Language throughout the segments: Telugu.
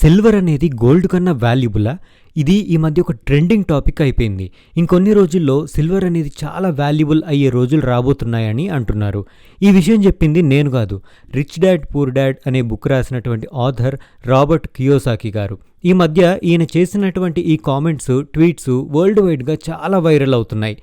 సిల్వర్ అనేది గోల్డ్ కన్నా వాల్యుబులా? ఇది ఈ మధ్య ఒక ట్రెండింగ్ టాపిక్ అయిపోయింది. ఇంకొన్ని రోజుల్లో సిల్వర్ అనేది చాలా వాల్యుబుల్ అయ్యే రోజులు రాబోతున్నాయని అంటున్నారు. ఈ విషయం చెప్పింది నేను కాదు. రిచ్ డాడ్ పూర్ డాడ్ అనే బుక్ రాసినటువంటి ఆథర్ రాబర్ట్ కియోసాకి గారు. ఈ మధ్య ఈయన చేసినటువంటి ఈ కామెంట్స్ ట్వీట్స్ వరల్డ్ వైడ్గా చాలా వైరల్ అవుతున్నాయి.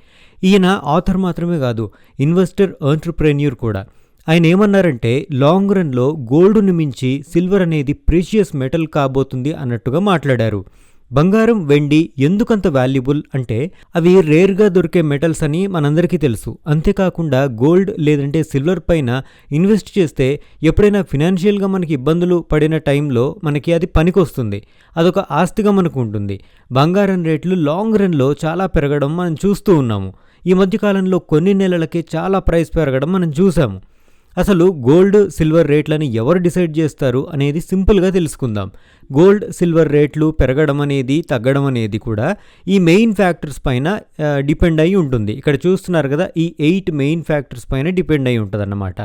ఈయన ఆథర్ మాత్రమే కాదు ఇన్వెస్టర్ ఎంటర్ప్రెన్యూర్ కూడా. ఆయన ఏమన్నారంటే లాంగ్ రన్లో గోల్డ్ను మించి సిల్వర్ అనేది ప్రీషియస్ మెటల్ కాబోతుంది అన్నట్టుగా మాట్లాడారు. బంగారం వెండి ఎందుకంత వాల్యుబుల్? అంటే అవి రేర్గా దొరికే మెటల్స్ అని మనందరికీ తెలుసు. అంతేకాకుండా గోల్డ్ లేదంటే సిల్వర్ పైన ఇన్వెస్ట్ చేస్తే ఎప్పుడైనా ఫినాన్షియల్గా మనకి ఇబ్బందులు పడిన టైంలో మనకి అది పనికొస్తుంది. అదొక ఆస్తిగా మనకు ఉంటుంది. బంగారం రేట్లు లాంగ్ రన్లో చాలా పెరగడం మనం చూస్తూ ఉన్నాము. ఈ మధ్యకాలంలో కొన్ని నెలలకే చాలా ప్రైస్ పెరగడం మనం చూసాము అసలు గోల్డ్ సిల్వర్ రేట్లని ఎవరు డిసైడ్ చేస్తారు అనేది సింపుల్గా తెలుసుకుందాం. గోల్డ్ సిల్వర్ రేట్లు పెరగడం అనేది తగ్గడం అనేది కూడా ఈ మెయిన్ ఫ్యాక్టర్స్ పైన డిపెండ్ అయి ఉంటుంది. ఇక్కడ చూస్తున్నారు కదా ఈ ఎయిట్ మెయిన్ ఫ్యాక్టర్స్ పైన డిపెండ్ అయి ఉంటుంది అన్నమాట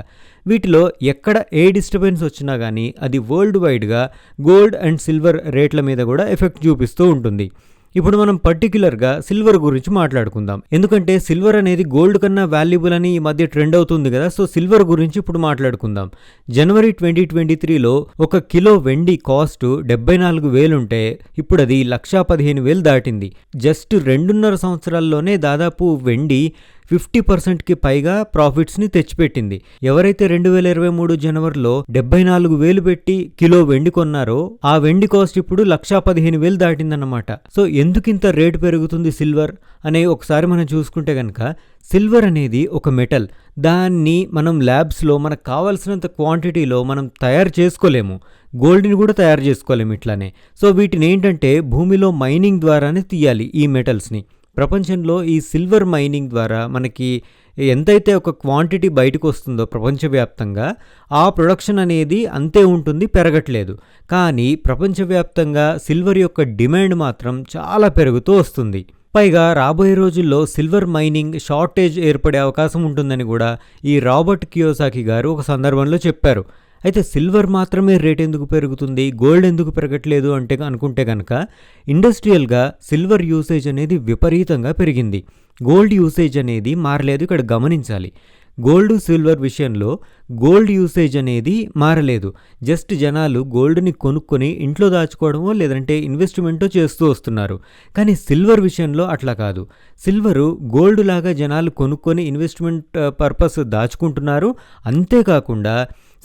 వీటిలో ఎక్కడ ఏ డిస్టర్బెన్స్ వచ్చినా కానీ అది వరల్డ్ వైడ్గా గోల్డ్ అండ్ సిల్వర్ రేట్ల మీద కూడా ఎఫెక్ట్ చూపిస్తూ ఉంటుంది. ఇప్పుడు మనం పర్టిక్యులర్గా సిల్వర్ గురించి మాట్లాడుకుందాం. ఎందుకంటే సిల్వర్ అనేది గోల్డ్ కన్నా వాల్యుబుల్ అని ఈ మధ్య ట్రెండ్ అవుతుంది కదా సో సిల్వర్ గురించి ఇప్పుడు మాట్లాడుకుందాం. జనవరి ట్వంటీ ట్వంటీ త్రీలో ఒక కిలో వెండి కాస్ట్ డెబ్బై నాలుగు వేలుంటే ఇప్పుడు అది లక్షా పదిహేను వేలు దాటింది. జస్ట్ రెండున్నర సంవత్సరాల్లోనే దాదాపు వెండి ఫిఫ్టీ పర్సెంట్కి పైగా ప్రాఫిట్స్ని తెచ్చిపెట్టింది. ఎవరైతే రెండు వేల ఇరవై మూడు జనవరిలో డెబ్బై నాలుగు వేలు పెట్టి కిలో వెండి కొన్నారో ఆ వెండి కాస్ట్ ఇప్పుడు లక్షా పదిహేను వేలు దాటిందన్నమాట. సో ఎందుకు ఇంత రేటు పెరుగుతుంది సిల్వర్? అనే ఒకసారి మనం చూసుకుంటే కనుక సిల్వర్ అనేది ఒక మెటల్. దాన్ని మనం ల్యాబ్స్లో మనకు కావాల్సినంత క్వాంటిటీలో మనం తయారు చేసుకోలేము. గోల్డ్ని కూడా తయారు చేసుకోలేము ఇట్లానే. సో వీటిని ఏంటంటే భూమిలో మైనింగ్ ద్వారానే తీయాలి ఈ మెటల్స్ని. ప్రపంచంలో ఈ సిల్వర్ మైనింగ్ ద్వారా మనకి ఎంతైతే ఒక క్వాంటిటీ బయటకు వస్తుందో ప్రపంచవ్యాప్తంగా ఆ ప్రొడక్షన్ అనేది అంతే ఉంటుంది పెరగట్లేదు. కానీ ప్రపంచవ్యాప్తంగా సిల్వర్ యొక్క డిమాండ్ మాత్రం చాలా పెరుగుతూ వస్తుంది. పైగా రాబోయే రోజుల్లో సిల్వర్ మైనింగ్ షార్టేజ్ ఏర్పడే అవకాశం ఉంటుందని కూడా ఈ రాబర్ట్ కియోసాకి గారు ఒక సందర్భంలో చెప్పారు. అయితే సిల్వర్ మాత్రమే రేట్ ఎందుకు పెరుగుతుంది? గోల్డ్ ఎందుకు పెరగట్లేదు అంటే అనుకుంటే కనుక ఇండస్ట్రియల్గా సిల్వర్ యూసేజ్ అనేది విపరీతంగా పెరిగింది. గోల్డ్ యూసేజ్ అనేది మారలేదు ఇక్కడ గమనించాలి. గోల్డ్ సిల్వర్ విషయంలో గోల్డ్ యూసేజ్ అనేది మారలేదు. జస్ట్ జనాలు గోల్డ్ని కొనుక్కొని ఇంట్లో దాచుకోవడమో లేదంటే ఇన్వెస్ట్మెంటో చేస్తూ వస్తున్నారు. కానీ సిల్వర్ విషయంలో అట్లా కాదు. సిల్వరు గోల్డ్ లాగా జనాలు కొనుక్కొని ఇన్వెస్ట్మెంట్ పర్పస్ దాచుకుంటున్నారు. అంతేకాకుండా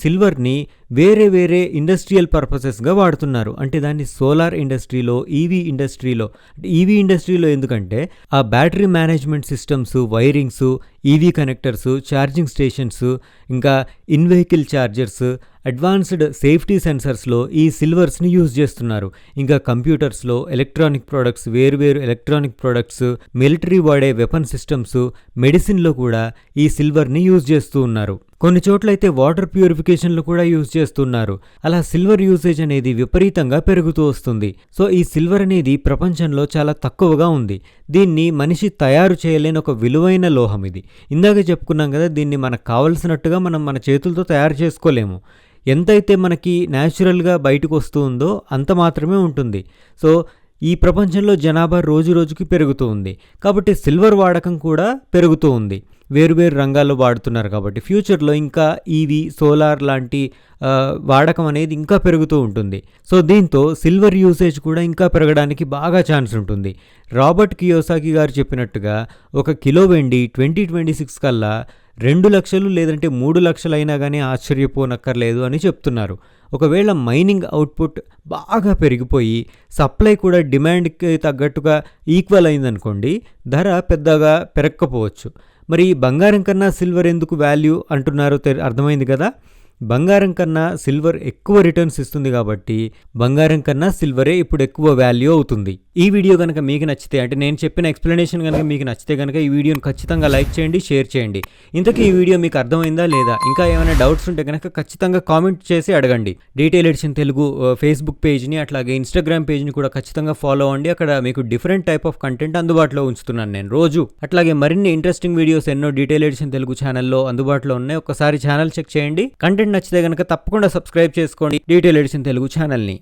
సిల్వర్ని వేరే వేరే ఇండస్ట్రియల్ పర్పసెస్గా వాడుతున్నారు. అంటే దాన్ని సోలార్ ఇండస్ట్రీలో ఈవీ ఇండస్ట్రీలో ఈవీ ఇండస్ట్రీలో ఎందుకంటే ఆ battery management systems wirings EV connectors charging stations ఇంకా in vehicle chargers advanced safety సెన్సర్స్లో ఈ సిల్వర్స్ని యూజ్ చేస్తున్నారు. ఇంకా కంప్యూటర్స్లో ఎలక్ట్రానిక్ ప్రోడక్ట్స్ వేరువేరు ఎలక్ట్రానిక్ ప్రోడక్ట్స్ మిలిటరీ వాడే వెపన్ సిస్టమ్స్ మెడిసిన్లో కూడా ఈ సిల్వర్ని యూజ్ చేస్తూ ఉన్నారు. కొన్ని చోట్లయితే వాటర్ ప్యూరిఫికేషన్లు కూడా యూజ్ చేస్తున్నారు. అలా సిల్వర్ యూసేజ్ అనేది విపరీతంగా పెరుగుతూ వస్తుంది. సో ఈ సిల్వర్ అనేది ప్రపంచంలో చాలా తక్కువగా ఉంది. దీన్ని మనిషి తయారు చేయలేని ఒక విలువైన లోహం ఇది. ఇందాక చెప్పుకున్నాం కదా దీన్ని మనకు కావలసినట్టుగా మనం మన చేతులతో తయారు చేసుకోలేము. ఎంతైతే మనకి న్యాచురల్గా బయటకు వస్తూ ఉందో అంత మాత్రమే ఉంటుంది. సో ఈ ప్రపంచంలో జనాభా రోజు రోజుకి పెరుగుతూ ఉంది. కాబట్టి సిల్వర్ వాడకం కూడా పెరుగుతూ ఉంది. వేరువేరు రంగాల్లో వాడుతున్నారు కాబట్టి ఫ్యూచర్లో ఇంకా ఈవీ సోలార్ లాంటి వాడకం అనేది ఇంకా పెరుగుతూ ఉంటుంది. సో దీంతో సిల్వర్ యూసేజ్ కూడా ఇంకా పెరగడానికి బాగా ఛాన్స్ ఉంటుంది. రాబర్ట్ కియోసాకి గారు చెప్పినట్టుగా ఒక కిలో వెండి ట్వంటీ ట్వంటీ సిక్స్ కల్లా రెండు లక్షలు లేదంటే మూడు లక్షలు అయినా కానీ ఆశ్చర్యపోనక్కర్లేదు అని చెప్తున్నారు. ఒకవేళ మైనింగ్ అవుట్పుట్ బాగా పెరిగిపోయి సప్లై కూడా డిమాండ్కి తగ్గట్టుగా ఈక్వల్ అయిందనుకోండి ధర పెద్దగా పెరగకపోవచ్చు. మరి బంగారం కన్నా సిల్వర్ ఎందుకు వాల్యూ అంటున్నారో అర్థమైంది కదా. బంగారం కన్నా సిల్వర్ ఎక్కువ రిటర్న్స్ ఇస్తుంది కాబట్టి బంగారం కన్నా సిల్వరే ఇప్పుడు ఎక్కువ వాల్యూ అవుతుంది. ఈ వీడియో కనుక మీకు నచ్చితే అంటే నేను చెప్పిన ఎక్స్ప్లెనేషన్ కనుక మీకు నచ్చితే కనుక ఈ వీడియోని ఖచ్చితంగా లైక్ చేయండి షేర్ చేయండి. ఇంతకీ ఈ వీడియో మీకు అర్థమైందా లేదా? ఇంకా ఏమైనా డౌట్స్ ఉంటే కనుక ఖచ్చితంగా కామెంట్ చేసి అడగండి. Detail edition Telugu uh, Facebook పేజ్ని అట్లాగే ఇన్స్టాగ్రామ్ పేజ్ని కూడా ఖచ్చితంగా ఫాలో అవ్వండి. అక్కడ మీకు డిఫరెంట్ టైప్ ఆఫ్ కంటెంట్ అందుబాటులో ఉంచుతున్నాను నేను రోజు. అట్లాగే మరిన్ని ఇంట్రెస్టింగ్ వీడియోస్ ఎన్నో డీటెయిల్ ఎడిషన్ తెలుగు ఛానల్లో అందుబాటులో ఉన్నాయి. ఒకసారి ఛానల్ చెక్ చేయండి. కంటెంట్ కంటెంట్ నచ్చితే కనుక తప్పకుండా సబ్స్క్రైబ్ చేసుకోండి. డీటెయిల్ ఎడిషన్ తెలుగు ఛానల్ని.